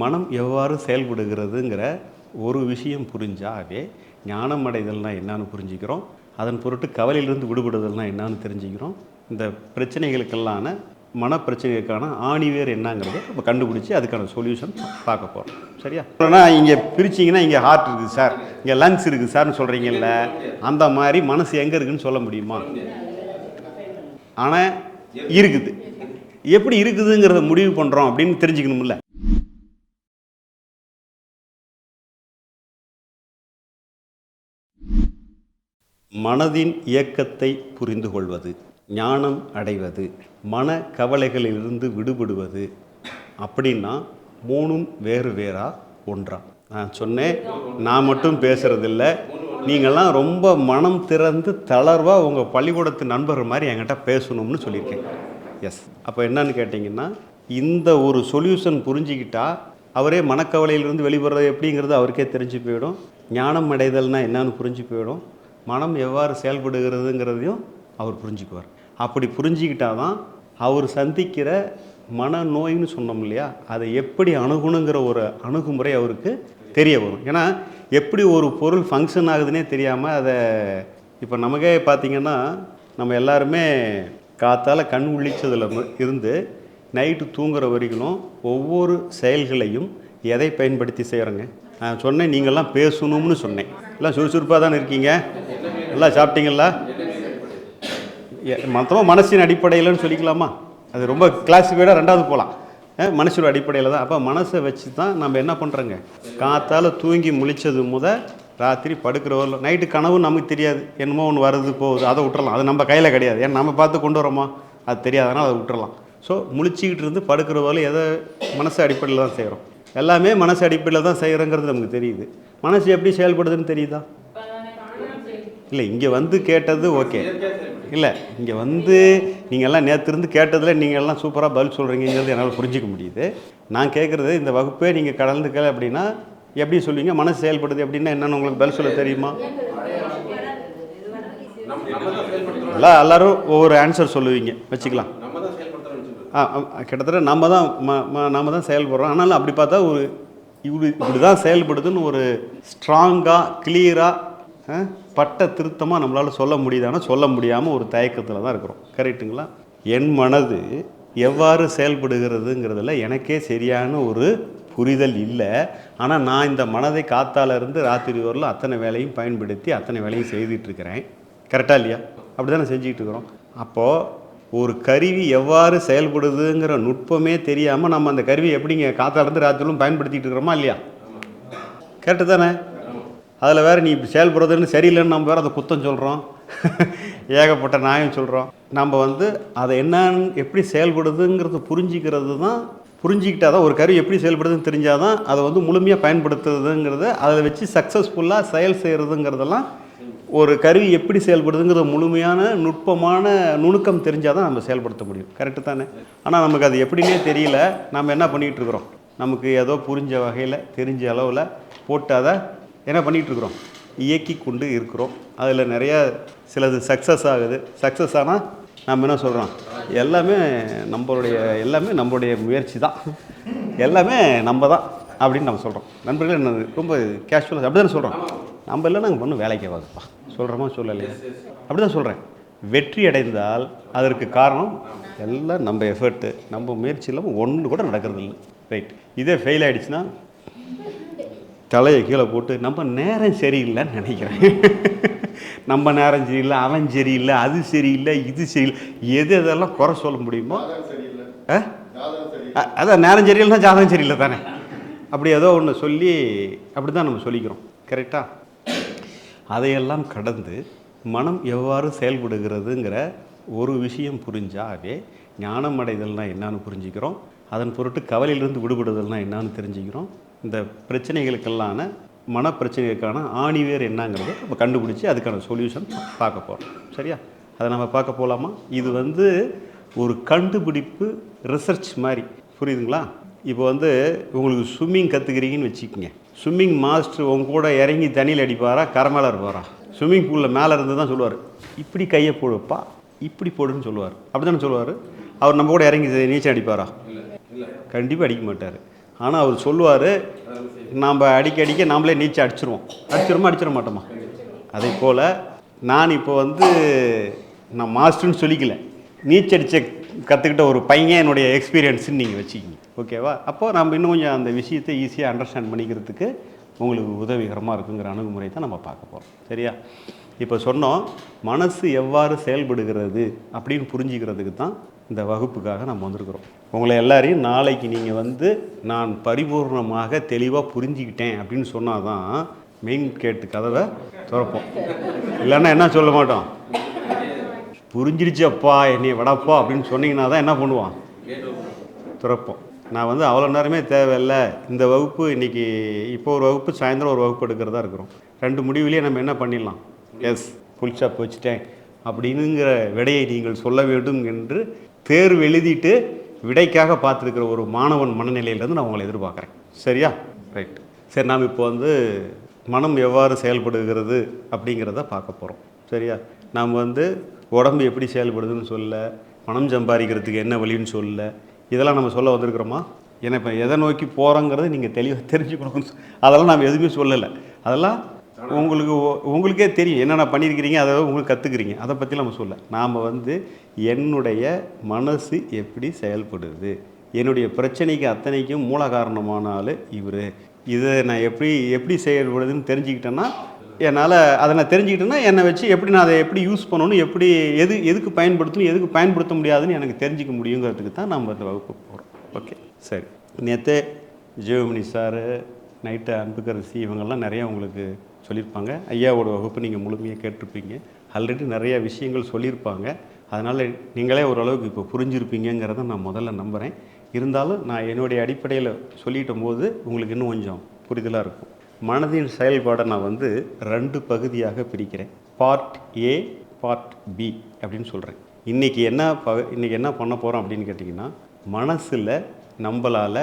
மனம் எவ்வாறு செயல்படுகிறதுங்கிற ஒரு விஷயம் புரிஞ்சாவே ஞானம் அடைதல்னா என்னான்னு புரிஞ்சுக்கிறோம். அதன் பொருட்டு கவலையிலிருந்து விடுபடுதல்னா என்னான்னு தெரிஞ்சுக்கிறோம். இந்த பிரச்சனைகளுக்கெல்லான மனப்பிரச்சனைகளுக்கான ஆணிவேர் என்னங்கிறத நம்ம கண்டுபிடிச்சி அதுக்கான சொல்யூஷன் பார்க்க போகிறோம் சரியா? ஆனால் இங்கே பிரிச்சிங்கன்னா இங்கே ஹார்ட் இருக்குது சார் இங்கே லங்ஸ் இருக்குது சார்னு சொல்கிறீங்கல்ல அந்த மாதிரி மனசு எங்கே இருக்குதுன்னு சொல்ல முடியுமா? ஆனால் இருக்குது. எப்படி இருக்குதுங்கிறத முடிவு பண்ணுறோம் அப்படின்னு தெரிஞ்சுக்கணும்ல. மனதின் இயக்கத்தை புரிந்து கொள்வது ஞானம் அடைவது மன கவலைகளிலிருந்து விடுபடுவது அப்படின்னா மூணும் வேறு வேறா ஒன்றா. நான் சொன்னேன் நான் மட்டும் பேசுறதில்ல. நீங்கள்லாம் ரொம்ப மனம் திறந்து தளர்வாக உங்கள் பள்ளிக்கூடத்து நண்பர் மாதிரி என்கிட்ட பேசணும்னு சொல்லியிருக்கேன். எஸ் அப்போ என்னன்னு கேட்டிங்கன்னா இந்த ஒரு சொல்யூஷன் புரிஞ்சிக்கிட்டா அவரே மனக்கவலையிலிருந்து வெளிவரது எப்படிங்கிறது அவருக்கே தெரிஞ்சு போயிடும். ஞானம் அடைதல்னா என்னன்னு புரிஞ்சு போயிடும். மனம் எவ்வாறு செயல்படுகிறதுங்கிறதையும் அவர் புரிஞ்சுக்குவார். அப்படி புரிஞ்சுக்கிட்டா தான் அவர் சந்திக்கிற மனநோயின்னு சொன்னோம் இல்லையா? அதை எப்படி அணுகணுங்கிற ஒரு அணுகுமுறை அவருக்கு தெரிய வரும். ஏன்னா எப்படி ஒரு பொருள் ஃபங்க்ஷன் ஆகுதுன்னே தெரியாமல் அதை இப்போ நமக்கே பார்த்தீங்கன்னா நம்ம எல்லாருமே காத்தால் கண் உள்ளிச்சதில் இருந்து நைட்டு தூங்குற வரைக்கும் ஒவ்வொரு செயல்களையும் எதை பயன்படுத்தி செய்கிறோங்க நான் சொன்னேன் நீங்கள்லாம் பேசணும்னு சொன்னேன். எல்லாம் சுறுசுறுப்பாக தானே இருக்கீங்க? எல்லாம் சாப்பிட்டீங்களா? மொத்தமாக மனசின் அடிப்படையில்னு சொல்லிக்கலாமா? அது ரொம்ப கிளாசிஃபைடாக ரெண்டாவது போகலாம் மனசோட அடிப்படையில் தான். அப்போ மனசை வச்சு தான் நம்ம என்ன பண்ணுறோங்க காற்றால் தூங்கி முழிச்சது முத ராத்திரி படுக்கிற நைட்டு கனவு நமக்கு தெரியாது. என்னமோ ஒன்று வருது போகுது அதை விட்டுறலாம். அது நம்ம கையில் கிடையாது. ஏன்னா நம்ம பார்த்து கொண்டு வரோமா அது தெரியாதனால அதை விட்டுறலாம். ஸோ முழிச்சிக்கிட்டு இருந்து படுக்கிற வரல எதை மனசு அடிப்படையில் தான் செய்கிறோம் எல்லாமே மனசு அடிப்படையில் தான் செய்கிறோங்கிறது நமக்கு தெரியுது. மனசு எப்படி செயல்படுதுன்னு தெரியுதா? இல்லை இங்கே வந்து கேட்டது ஓகே. இல்லை இங்கே வந்து நீங்கள் எல்லாம் நேற்று இருந்து கேட்டதில் நீங்கள் எல்லாம் சூப்பராக பதில் சொல்கிறீங்கிறது என்னால் புரிஞ்சிக்க முடியுது. நான் கேட்குறது இந்த வகுப்பே நீங்கள் கலந்துக்கல அப்படின்னா எப்படி சொல்லுவீங்க? மனசு செயல்படுது அப்படின்னா என்னென்னு உங்களுக்கு பதில் சொல்ல தெரியுமா? எல்லாம் எல்லோரும் ஒவ்வொரு ஆன்சர் சொல்லுவீங்க. வச்சுக்கலாம். கிட்டத்தட்ட நம்ம தான் ம ம- தான் செயல்படுறோம். ஆனாலும் அப்படி பார்த்தா ஒரு இப்படி இப்படி தான் செயல்படுதுன்னு ஒரு ஸ்ட்ராங்காக கிளியராக பட்ட திருத்தமாக நம்மளால் சொல்ல முடியுதானா சொல்ல முடியாமல் ஒரு தயக்கத்தில் தான் இருக்கிறோம். கரெக்ட்டுங்களா? என் மனது எவ்வாறு செயல்படுகிறதுங்கிறதுல எனக்கே சரியான ஒரு புரிதல் இல்லை. ஆனால் நான் இந்த மனதை காத்தால இருந்து ராத்திரி வரலும் அத்தனை வேலையும் பயன்படுத்தி அத்தனை வேலையும் செய்துட்டுருக்கிறேன் கரெக்டாக இல்லையா? அப்படி தானே செஞ்சுக்கிட்டு இருக்கிறோம். அப்போது ஒரு கருவி எவ்வாறு செயல்படுதுங்கிற நுட்பமே தெரியாமல் நம்ம அந்த கருவி எப்படிங்க காத்தாலேருந்து ராத்திரிலும் பயன்படுத்திகிட்டு இருக்கிறோமா இல்லையா? கரெக்டு தானே? அதில் வேறு நீ இப்படி செயல்படுறதுன்னு சரியில்லைன்னு நம்ம வேறு அதை குத்தம் சொல்கிறோம் ஏகப்பட்ட நியாயம் சொல்கிறோம் நம்ம வந்து அதை என்னன்னு எப்படி செயல்படுதுங்கிறத புரிஞ்சிக்கிறது தான் புரிஞ்சிக்கிட்டால் தான் ஒரு கருவி எப்படி செயல்படுதுன்னு தெரிஞ்சால் தான் அதை வந்து முழுமையாக பயன்படுத்துறதுங்கிறத அதை வச்சு சக்ஸஸ்ஃபுல்லாக செயல் செய்கிறதுங்கிறதெல்லாம் ஒரு கருவி எப்படி செயல்படுதுங்கிற முழுமையான நுட்பமான நுணுக்கம் தெரிஞ்சால் தான் நம்ம செயல்படுத்த முடியும். கரெக்டு தானே? ஆனால் நமக்கு அது எப்படின்னே தெரியல. நம்ம என்ன பண்ணிகிட்டு இருக்கிறோம்? நமக்கு ஏதோ புரிஞ்ச வகையில் தெரிஞ்ச அளவில் போட்டு அதை என்ன பண்ணிகிட்டு இருக்கிறோம்? இயக்கி கொண்டு இருக்கிறோம். அதில் நிறையா சிலது சக்ஸஸ் ஆகுது. சக்ஸஸ் ஆனால் நம்ம என்ன சொல்கிறோம் எல்லாமே நம்மளுடைய எல்லாமே நம்மளுடைய முயற்சி தான். எல்லாமே நம்ம தான் அப்படின்னு நம்ம சொல்கிறோம் நண்பர்கள் என்னது? ரொம்ப கேஷுவலாக அப்படி தானே சொல்கிறோம் நம்ம இல்லை நாங்கள் பண்ணும் வேலைக்கு ஆகாதுப்பா சொல்கிறோமா சொல்லலையா? அப்படி தான் சொல்கிறேன் வெற்றி அடைந்தால் அதற்கு காரணம் எல்லாம் நம்ம எஃபர்ட்டு நம்ம முயற்சி இல்லாமல் ஒன்று கூட நடக்கிறது இல்லை. ரைட் இதே ஃபெயில் ஆகிடுச்சுன்னா தலையை கீழே போட்டு நம்ம நேரம் சரியில்லைன்னு நினைக்கிறேன். நம்ம நேரம் சரியில்லை அவன் சரியில்லை அது சரியில்லை இது சரியில்லை. எது எதெல்லாம் குறை சொல்ல முடியுமோ அதான் நேரம் சரியில்லைன்னா ஜாதகம் சரியில்லை தானே. அப்படி ஏதோ ஒன்று சொல்லி அப்படி தான் நம்ம சொல்லிக்கிறோம். கரெக்டாக அதையெல்லாம் கடந்து மனம் எவ்வாறு செயல்படுகிறதுங்கிற ஒரு விஷயம் புரிஞ்சாவே ஞானம் அடைதல்னா என்னான்னு புரிஞ்சுக்கிறோம். அதன் பொருட்டு கவலையிலிருந்து விடுபடுதல்னா என்னன்னு தெரிஞ்சுக்கிறோம். இந்த பிரச்சனைகளுக்கெல்லான மனப்பிரச்சனைகளுக்கான ஆணிவேர் என்னங்கிறத நம்ம கண்டுபிடிச்சி அதுக்கான சொல்யூஷன் பார்க்க போகிறோம் சரியா? அதை நம்ம பார்க்க போகலாமா இது வந்து ஒரு கண்டுபிடிப்பு ரிசர்ச் மாதிரி. புரியுதுங்களா? இப்போ வந்து உங்களுக்கு ஸ்விம்மிங் கற்றுக்கிறீங்கன்னு வச்சுக்கோங்க. ஸ்விம்மிங் மாஸ்டர் உங்க கூட இறங்கி தண்ணியில் அடிப்பாரா? கரை மேலே இருப்பாரா ஸ்விம்மிங் பூலில் மேலே இருந்து தான் சொல்லுவார். இப்படி கையை போடுப்பா இப்படி போடுன்னு சொல்லுவார். அப்படி தானே சொல்லுவார்? அவர் நம்ம கூட இறங்கி நீச்சல் அடிப்பாரா? கண்டிப்பாக அடிக்க மாட்டார். ஆனால் அவர் சொல்லுவார் நாம் அடிக்க அடிக்க நாமளே நீச்சல் அடிச்சிருவோம். அடிச்சிருமா அடிச்சிட மாட்டோமா? அதே போல் நான் இப்போ வந்து நான் மாஸ்டர்னு சொல்லிக்கல. நீச்சல் அடிச்ச கற்றுக்கிட்ட ஒரு பையன் என்னுடைய எக்ஸ்பீரியன்ஸுன்னு நீங்கள் வச்சுக்கிங்க. ஓகேவா? அப்போது நம்ம இன்னும் கொஞ்சம் அந்த விஷயத்தை ஈஸியாக அண்டர்ஸ்டாண்ட் பண்ணிக்கிறதுக்கு உங்களுக்கு உதவிகரமாக இருக்குங்கிற அணுகுமுறை தான் நம்ம பார்க்க போகிறோம் சரியா? இப்போ சொன்னோம் மனசு எவ்வாறு செயல்படுகிறது அப்படின்னு புரிஞ்சுக்கிறதுக்கு தான் இந்த வகுப்புக்காக நம்ம வந்திருக்கிறோம். உங்களை எல்லாரையும் நாளைக்கு நீங்கள் வந்து நான் பரிபூர்ணமாக தெளிவாக புரிஞ்சுக்கிட்டேன் அப்படின்னு சொன்னால் தான் மெயின் கேட்டு கதவை திறப்போம். இல்லைன்னா என்ன சொல்ல மாட்டோம்? புரிஞ்சிருச்சு அப்பா என்னை வடப்பா அப்படின்னு சொன்னீங்கன்னா தான் என்ன பண்ணுவான்? திறப்போம் நான் வந்து அவ்வளோ நேரமே தேவையில்ல. இந்த வகுப்பு இன்னைக்கு இப்போ ஒரு வகுப்பு சாயந்தரம் ஒரு வகுப்பு எடுக்கிறதா இருக்கிறோம். ரெண்டு முடிவுலேயே நம்ம என்ன பண்ணிடலாம்? எஸ் ஃபுல் ஸ்டாப் வச்சுட்டேன். அப்படின்னுங்கிற விடையை நீங்கள் சொல்ல வேண்டும் என்று தேர்வு எழுதிட்டு விடைக்காக பார்த்துருக்கிற ஒரு மாணவன் மனநிலையிலேருந்து நான் உங்களை எதிர்பார்க்குறேன். சரியா? ரைட் சரி நாம் இப்போ வந்து மனம் எவ்வாறு செயல்படுகிறது அப்படிங்கிறத பார்க்க போகிறோம் சரியா? நாம் வந்து உடம்பு எப்படி செயல்படுதுன்னு சொல்ல பணம் சம்பாதிக்கிறதுக்கு என்ன வழின்னு சொல்ல இதெல்லாம் நம்ம சொல்ல வந்திருக்கிறோமா? ஏன்னா இப்போ எதை நோக்கி போகிறோங்கிறது நீங்கள் தெளிவாக தெரிஞ்சுக்கணும் அதெல்லாம் நாம் எதுவுமே சொல்லலை. அதெல்லாம் உங்களுக்கு உங்களுக்கே தெரியும். என்னென்ன பண்ணியிருக்கிறீங்க அதை உங்களுக்கு கற்றுக்குறீங்க அதை பற்றி நம்ம சொல்ல. நாம் வந்து என்னுடைய மனசு எப்படி செயல்படுது? என்னுடைய பிரச்சனைக்கு அத்தனைக்கும் மூல காரணமான ஆள் இவர். இதை நான் எப்படி எப்படி செயல்படுதுன்னு தெரிஞ்சுக்கிட்டேன்னா என்னால் அதை நான் தெரிஞ்சுக்கிட்டேன்னா என்னை வச்சு எப்படி நான் அதை எப்படி யூஸ் பண்ணணும் எப்படி எது எதுக்கு பயன்படுத்தணும் எதுக்கு பயன்படுத்த முடியாதுன்னு எனக்கு தெரிஞ்சுக்க முடியுங்கிறதுக்கு தான் நம்ம இந்த வகுப்பு போகிறோம் ஓகே சரி. நேற்று ஜெயமணி சாரு நைட்டு அன்புக்கரசி இவங்கெல்லாம் நிறையா உங்களுக்கு சொல்லியிருப்பாங்க. ஐயாவோட வகுப்பு நீங்கள் முழுமையாக கேட்டிருப்பீங்க. ஆல்ரெடி நிறைய விஷயங்கள் சொல்லியிருப்பாங்க. அதனால் நீங்களே ஓரளவுக்கு இப்போ புரிஞ்சிருப்பீங்கங்கிறத நான் முதல்ல நம்புகிறேன் இருந்தாலும் நான் என்னுடைய அடிப்படையில் சொல்லிட்டும் போது உங்களுக்கு இன்னும் கொஞ்சம் புரிதலாக இருக்கும். மனதின் செயல்பாடை நான் வந்து ரெண்டு பகுதியாக பிரிக்கிறேன். பார்ட் ஏ பார்ட் பி அப்படின்னு சொல்கிறேன் இன்றைக்கி என்ன ப இன்றைக்கி என்ன பண்ண போகிறோம் அப்படின்னு கேட்டிங்கன்னா மனசில் நம்மளால்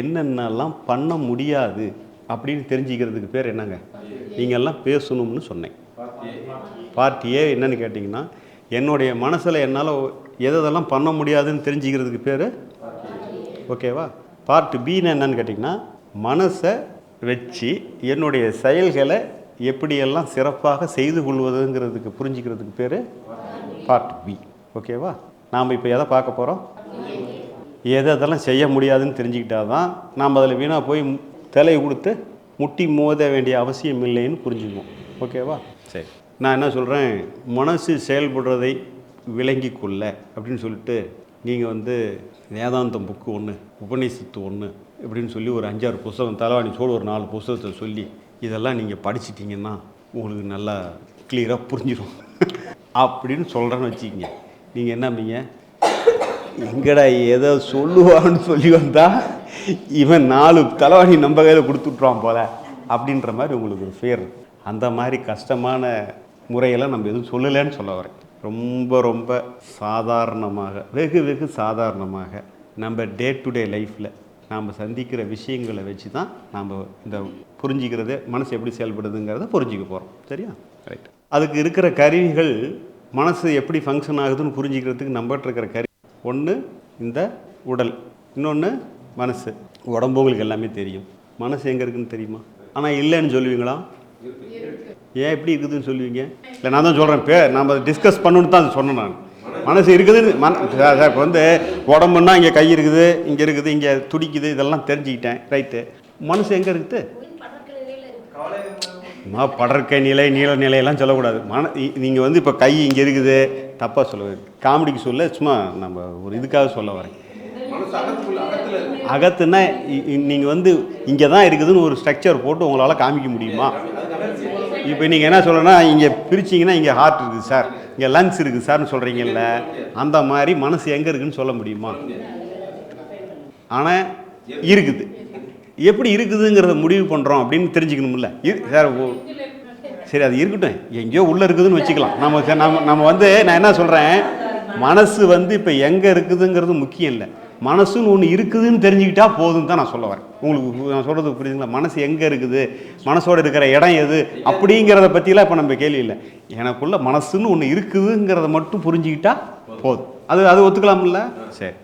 என்னென்னலாம் பண்ண முடியாது அப்படின்னு தெரிஞ்சுக்கிறதுக்கு பேர் என்னங்க? நீங்கள்லாம் பேசணும்னு சொன்னேன். பார்ட் ஏ என்னன்னு கேட்டிங்கன்னா என்னுடைய மனசில் என்னால் எதெல்லாம் பண்ண முடியாதுன்னு தெரிஞ்சுக்கிறதுக்கு பேர்? ஓகேவா பார்ட் பின்னு என்னன்னு கேட்டிங்கன்னா மனசை வச்சு என்னுடைய செயல்களை எப்படியெல்லாம் சிறப்பாக செய்து கொள்வதுங்கிறதுக்கு புரிஞ்சுக்கிறதுக்கு பேர் பார்ட் பி ஓகேவா நாம் இப்போ எதை பார்க்க போகிறோம் எதை அதெல்லாம் செய்ய முடியாதுன்னு தெரிஞ்சுக்கிட்டா தான் நாம் அதில் வீணாக போய் தலையை கொடுத்து முட்டி மோத வேண்டிய அவசியம் இல்லைன்னு புரிஞ்சுக்குவோம். ஓகேவா சரி. நான் என்ன சொல்கிறேன் மனசு செயல்படுறதை விளங்கி கொள்ள அப்படின்னு சொல்லிட்டு நீங்கள் வந்து வேதாந்தம் புக்கு ஒன்று உபநிஷத்து ஒன்று இப்படின்னு சொல்லி ஒரு அஞ்சாறு புஸ்தகம் தலைவாணி சோடு ஒரு நாலு புஸ்தகத்தை சொல்லி இதெல்லாம் நீங்கள் படிச்சிட்டிங்கன்னா உங்களுக்கு நல்லா கிளியராக புரிஞ்சிடும் அப்படின்னு சொல்கிறேன்னு வச்சுக்கிங்க. நீங்கள் என்ன எங்கடா ஏதோ சொல்லுவான்னு சொல்லி வந்தால் இவன் நாலு தலைவாணி நம்ம கையில் கொடுத்துட்றான் போல அப்படின்ற மாதிரி உங்களுக்கு ஒரு ஃபேர் அந்த மாதிரி கஷ்டமான முறையெல்லாம் நம்ம எதுவும் சொல்லலைன்னு சொல்ல வரேன். ரொம்ப ரொம்ப சாதாரணமாக வெகு வெகு சாதாரணமாக நம்ம டே டு டே லைஃப்பில் நாம் சந்திக்கிற விஷயங்களை வச்சு தான் நாம் இந்த புரிஞ்சிக்கிறது மனசு எப்படி செயல்படுதுங்கிறத புரிஞ்சிக்க போகிறோம் சரியா? ரைட் அதுக்கு இருக்கிற கருவிகள் மனசு எப்படி ஃபங்க்ஷன் ஆகுதுன்னு புரிஞ்சிக்கிறதுக்கு நம்மகிட்ட இருக்கிற கருவி. ஒன்று இந்த உடல் இன்னொன்று மனசு. உடம்பு உங்களுக்கு எல்லாமே தெரியும். மனசு எங்கே இருக்குன்னு தெரியுமா? ஆனால் இல்லைன்னு சொல்லுவீங்களா? ஏன் எப்படி இருக்குதுன்னு சொல்லுவீங்க? இல்லை நான் தான் சொல்கிறேன் பே நம்ம டிஸ்கஸ் பண்ணணுன்னு தான் அது சொன்னேன் நான். மனசு இருக்குதுன்னு மன இப்போ வந்து உடம்புன்னா இங்கே கை இருக்குது இங்கே இருக்குது இங்கே துடிக்குது இதெல்லாம் தெரிஞ்சுக்கிட்டேன். ரைட்டு மனசு எங்கே இருக்குது? மா படற்கை நிலை நீள நிலையெல்லாம் சொல்லக்கூடாது. மன நீங்கள் வந்து இப்போ கை இங்கே இருக்குது. தப்பாக சொல்ல. காமெடிக்கு சொல்ல சும்மா நம்ம ஒரு இதுக்காக சொல்ல வரேன். அகத்துன்னா நீங்கள் வந்து இங்கே தான் இருக்குதுன்னு ஒரு ஸ்ட்ரக்சர் போட்டு உங்களால் காமிக்க முடியுமா? இப்போ நீங்கள் என்ன சொல்லணும்னா இங்கே பிரிச்சிங்கன்னா இங்கே ஹார்ட் இருக்குது சார் இங்கே லங்ஸ் இருக்குது சார்னு சொல்கிறீங்கல்ல அந்த மாதிரி மனசு எங்கே இருக்குதுன்னு சொல்ல முடியுமா? ஆனால் இருக்குது. எப்படி இருக்குதுங்கிறத முடிவு பண்ணுறோம் அப்படின்னு தெரிஞ்சுக்கணும்ல. இரு சார் ஓ சரி அது இருக்கட்டும். எங்கேயோ உள்ளே இருக்குதுன்னு வச்சுக்கலாம். நம்ம நம்ம நம்ம வந்து நான் என்ன சொல்கிறேன் மனசு வந்து இப்போ எங்கே இருக்குதுங்கிறது முக்கியம் இல்லை. மனசுன்னு ஒன்று இருக்குதுன்னு தெரிஞ்சுக்கிட்டா போதும் தான் நான் சொல்ல வரேன். உங்களுக்கு நான் சொல்கிறது புரியுதுங்களா? மனசு எங்கே இருக்குது? மனசோட இருக்கிற இடம் எது? அப்படிங்கிறத பற்றிலாம் இப்போ நம்ம கேள்வி இல்லை. எனக்குள்ள மனசுன்னு ஒன்று இருக்குதுங்கிறத மட்டும் புரிஞ்சுக்கிட்டா போதும். அது அது ஒத்துக்கலாம்ல? சரி.